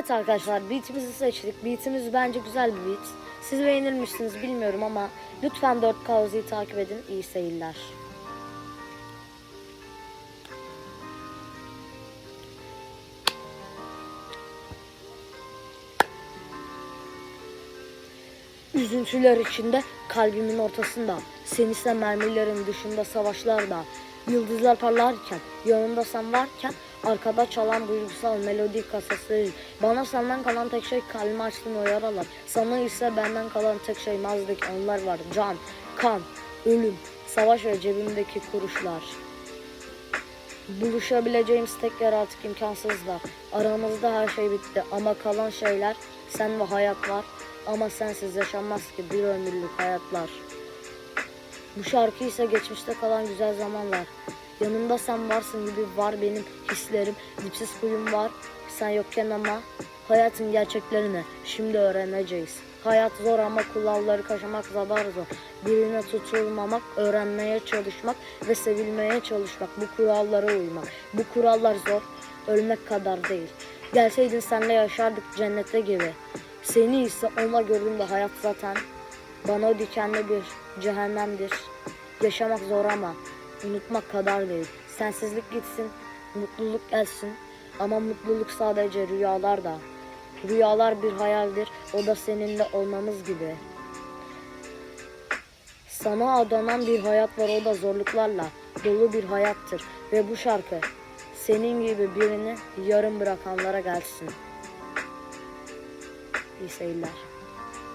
Evet arkadaşlar beatimizi seçtik. Beatimiz bence güzel bir beat. Siz beğenir misiniz bilmiyorum ama lütfen 4K Ozi'yi takip edin. İyi seyirler. Üzüntüler içinde kalbimin ortasında Seni ise mermilerin dışında savaşlarda Yıldızlar parlarken yanımda sen varken Arkada çalan duygusal melodi kasası Bana senden kalan tek şey kalbimi açtın o yaralar Sana ise benden kalan tek şey mazdık onlar var Can, kan, ölüm, savaş ve cebimdeki kuruşlar Buluşabileceğimiz tek yer artık imkansızlar. Aramızda her şey bitti ama kalan şeyler sen ve hayat var. Ama sensiz yaşanmaz ki bir ömürlük hayatlar. Bu şarkı ise geçmişte kalan güzel zamanlar. Yanımda sen varsın gibi var benim hislerim. Dipsiz kuyum var sen yokken ama hayatın gerçeklerini şimdi öğreneceğiz. Hayat zor ama kuralları kaşımak zadar zor. Birine tutulmamak, öğrenmeye çalışmak ve sevilmeye çalışmak. Bu kurallara uymak. Bu kurallar zor, ölmek kadar değil. Gelseydin senle yaşardık cennette gibi. Seni ise onunla gördüğümde hayat zaten bana o dikenli bir cehennemdir. Yaşamak zor ama unutmak kadar değil. Sensizlik gitsin, mutluluk gelsin. Ama mutluluk sadece rüyalarda. Rüyalar bir hayaldir, o da seninle olmamız gibi. Sana adanan bir hayat var, o da zorluklarla dolu bir hayattır. Ve bu şarkı senin gibi birini yarım bırakanlara gelsin. İyi seyirler.